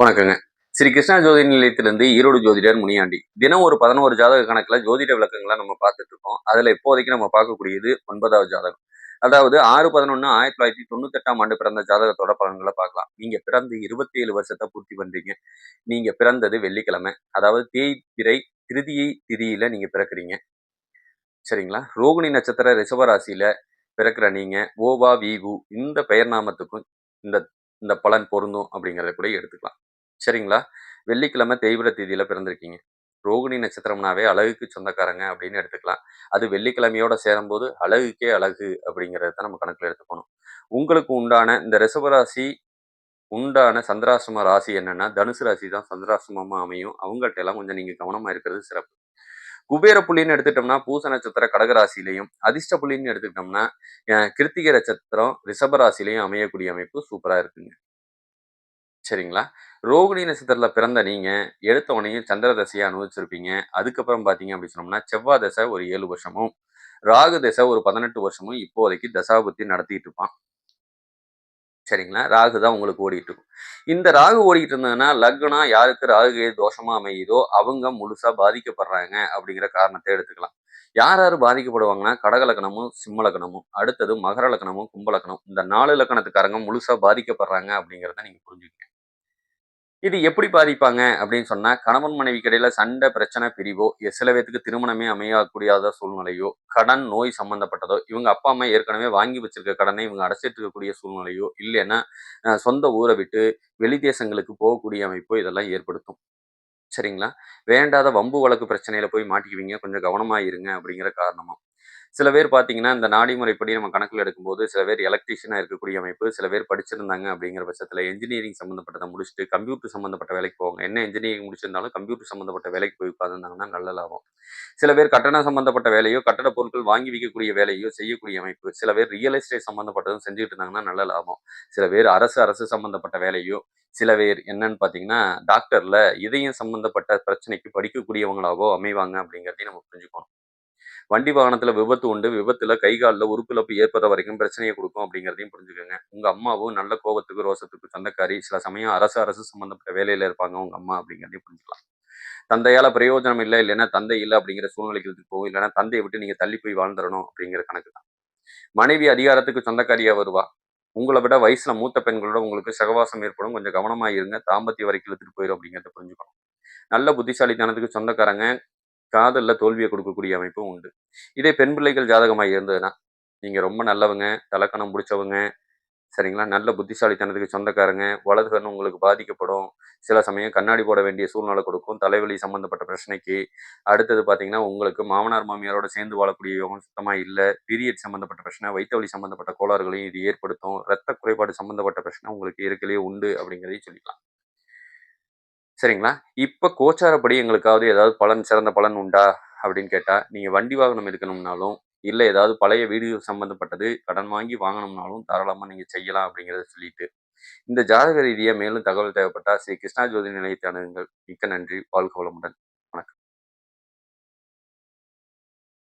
வணக்கங்க. ஸ்ரீ கிருஷ்ணா ஜோதி நிலையத்திலிருந்து ஈரோடு ஜோதிடர் முனியாண்டி. தினம் ஒரு பதினோரு ஜாதக கணக்குல ஜோதிட விளக்கங்களை நம்ம பார்த்துட்டு இருக்கோம் அதுல இப்போதைக்கு நம்ம பார்க்கக்கூடியது ஒன்பதாவது ஜாதகம். அதாவது ஆறு பதினொன்னு ஆயிரத்தி தொள்ளாயிரத்தி தொண்ணூத்தி எட்டாம் ஆண்டு பிறந்த ஜாதகத்தோட பலன்களை பார்க்கலாம். நீங்க பிறந்து இருபத்தி ஏழு வருஷத்தை பூர்த்தி பண்றீங்க. நீங்க பிறந்தது வெள்ளிக்கிழமை. அதாவது தேய்திரை திருதியை திதியில நீங்க பிறக்குறீங்க. சரிங்களா? ரோகிணி நட்சத்திர ரிசவராசியில பிறக்கிற நீங்க ஓவா விவு இந்த பெயர் நாமத்துக்கும் இந்த இந்த பலன் பொருந்தும் அப்படிங்கிறத கூட எடுத்துக்கலாம். சரிங்களா? வெள்ளிக்கிழமை தெய்வீர தேதியில் பிறந்திருக்கீங்க. ரோகிணி நட்சத்திரம்னாவே அழகுக்கு சொந்தக்காரங்க அப்படின்னு எடுத்துக்கலாம். அது வெள்ளிக்கிழமையோட சேரும்போது அழகுக்கே அழகு அப்படிங்கிறத நம்ம கணக்கில் எடுத்துக்கணும். உங்களுக்கு உண்டான இந்த ரிசபராசி உண்டான சந்திராசிரம ராசி என்னென்னா தனுசு ராசி தான் சந்திராசிரமமாக அமையும். அவங்கள்ட்ட எல்லாம் கொஞ்சம் நீங்கள் கவனமாக இருக்கிறது சிறப்பு. குபேர புள்ளின்னு எடுத்துட்டோம்னா பூச நட்சத்திர கடகராசிலையும் அதிர்ஷ்ட புள்ளின்னு எடுத்துக்கிட்டோம்னா கிருத்திகை நட்சத்திரம் ரிஷபராசிலையும் அமையக்கூடிய அமைப்பு சூப்பரா இருக்குங்க. சரிங்களா? ரோகிணி நட்சத்திரத்தில் பிறந்த நீங்க எடுத்த உடனே சந்திர தசையை அனுபவிச்சிருப்பீங்க. அதுக்கப்புறம் பாத்தீங்க அப்படி சொன்னோம்னா செவ்வாய் தசை ஒரு ஏழு வருஷமும் ராகு தசை ஒரு பதினெட்டு வருஷமும் இப்போதைக்கு தசாபுத்தி நடத்திட்டு இருப்பான். சரிங்களா? ராகு தான் உங்களுக்கு ஓடிட்டு இருக்கும் இந்த ராகு ஓடிட்டு இருந்ததுன்னா லக்னம் யாருக்கு ராகு தோஷமா அமையுதோ அவங்க முழுசா பாதிக்கப்படுறாங்க அப்படிங்கிற காரணத்தை எடுத்துக்கலாம். யார் யார் பாதிக்கப்படுவாங்கன்னா கடக லக்னமும் சிம்ம லக்னமும் அடுத்தது மகர லக்னமும் கும்ப லக்னம் இந்த நாலு லக்கணத்துக்காரங்க முழுசா பாதிக்கப்படுறாங்க அப்படிங்கிறத நீங்க புரிஞ்சுக்கங்க. இது எப்படி பாதிப்பாங்க அப்படின்னு சொன்னா கணவன் மனைவி இடையில சண்டை பிரச்சனை பிரிவோ சில பேத்துக்கு திருமணமே அமையக்கூடியாத சூழ்நிலையோ கடன் நோய் சம்பந்தப்பட்டதோ இவங்க அப்பா அம்மா ஏற்கனவே வாங்கி வச்சிருக்க கடனை இவங்க அடைச்சிட்டு இருக்கக்கூடிய சூழ்நிலையோ இல்லைன்னா சொந்த ஊரை விட்டு வெளி தேசங்களுக்கு போகக்கூடிய அமைப்போ இதெல்லாம் ஏற்படுத்தும். சரிங்களா? வேண்டாத வம்பு வழக்கு பிரச்சனையில போய் மாட்டிக்குவீங்க. கொஞ்சம் கவனமா இருங்க அப்படிங்கிற காரணமும். சில பேர் பார்த்தீங்கன்னா இந்த நாடி முறைப்படி நம்ம கணக்கில் எடுக்கும்போது சில பேர் எலக்ட்ரீஷியனாக இருக்கக்கூடிய அமைப்பு சில பேர் படிச்சிருந்தாங்க அப்படிங்கிற பட்சத்தில் இன்ஜினியரிங் சம்மந்தப்பட்டதை முடிச்சுட்டு கம்ப்யூட்டர் சம்மந்தப்பட்ட வேலைக்கு போவாங்க. என்ன இன்ஜினியரிங் முடிச்சிருந்தாலும் கம்ப்யூட்டர் சம்மந்தப்பட்ட வேலைக்கு போய் உட்காந்துருந்தாங்கன்னா நல்ல லாபம். சில பேர் கட்டணம் சம்மந்தப்பட்ட வேலையோ கட்டட பொருட்கள் வாங்கி விற்கக்கூடிய வேலையோ செய்யக்கூடிய அமைப்பு. சில பேர் ரியல் எஸ்டேட் சம்மந்தப்பட்டதும் செஞ்சுட்டு இருந்தாங்கன்னா நல்ல லாபம். சில பேர் அரசு அரசு சம்மந்தப்பட்ட வேலையோ சில பேர் என்னன்னு பார்த்தீங்கன்னா டாக்டரில் இதயம் சம்மந்தப்பட்ட பிரச்சனைக்கு படிக்கக்கூடியவங்களாவோ அமைவாங்க அப்படிங்கிறதையும் நம்ம புரிஞ்சுக்கணும். வண்டி வாகனத்துல விபத்து உண்டு. விபத்துல கை காலில் உறுப்பிழப்பு ஏற்படுற வரைக்கும் பிரச்சனையை கொடுக்கும் அப்படிங்கிறதையும் புரிஞ்சுக்கோங்க. உங்க அம்மாவும் நல்ல கோபத்துக்கு ரோசத்துக்கு சொந்தக்காரி. சில சமயம் அரசு அரசு சம்மந்தப்பட்ட வேலையில இருப்பாங்க உங்க அம்மா அப்படிங்கிறதையும் புரிஞ்சுக்கலாம். தந்தையால பிரயோஜனம் இல்லை இல்லைன்னா தந்தை இல்லை அப்படிங்கிற சூழ்நிலைக்கு போகும். இல்லைன்னா தந்தையை விட்டு நீங்க தள்ளி போய் வாழ்ந்துடணும் அப்படிங்கிற கணக்கு தான். மனைவி அதிகாரத்துக்கு சொந்தக்காரியா வருவா. உங்களை விட வயசுல மூத்த பெண்களோட உங்களுக்கு சகவாசம் ஏற்படும். கொஞ்சம் கவனமாக இருங்க தாம்பத்திய வரைக்கும் இழுத்துட்டு போயிடும் அப்படிங்கிறத புரிஞ்சுக்கணும். நல்ல புத்திசாலித்தனத்துக்கு சொந்தக்காரங்க. காதலில் தோல்வியை கொடுக்கக்கூடிய அமைப்பும் உண்டு. இதே பெண் பிள்ளைகள் ஜாதகமாக இருந்ததுன்னா நீங்கள் ரொம்ப நல்லவங்க தலக்கணம் பிடிச்சவங்க சரிங்களா? நல்ல புத்திசாலித்தனத்துக்கு சொந்தக்காரங்க வலது கண் உங்களுக்கு பாதிக்கப்படும். சில சமயம் கண்ணாடி போட வேண்டிய சூழ்நிலை கொடுக்கும். தலைவலி சம்பந்தப்பட்ட பிரச்சனைக்கு. அடுத்தது பார்த்தீங்கன்னா உங்களுக்கு மாமனார் மாமியாரோட சேர்ந்து வாழக்கூடிய யோகம் சுத்தமாக இல்லை. பீரியட் சம்பந்தப்பட்ட பிரச்சனை வயிற்று வலி சம்பந்தப்பட்ட கோளாறுகளையும் இது ஏற்படுத்தும். ரத்த குறைபாடு சம்பந்தப்பட்ட பிரச்சனை உங்களுக்கு இயற்கையிலேயே உண்டு அப்படிங்கிறதையும் சொல்லிக்கலாம். சரிங்களா? இப்போ கோச்சாரப்படி எங்களுக்காவது ஏதாவது பலன் சிறந்த பலன் உண்டா? அப்படின்னு கேட்டால் நீங்கள் வண்டி வாகனம் எடுக்கணும்னாலும் இல்லை ஏதாவது பழைய வீடு சம்மந்தப்பட்டது கடன் வாங்கி வாங்கணும்னாலும் தாராளமாக நீங்கள் செய்யலாம் அப்படிங்கிறத சொல்லிட்டு இந்த ஜாதக ரீதியாக மேலும் தகவல் தேவைப்பட்டால் ஸ்ரீ கிருஷ்ணா ஜோதி நிலையத்தை அணுகுங்கள். மிக்க நன்றி. வாழ்க வளமுடன்.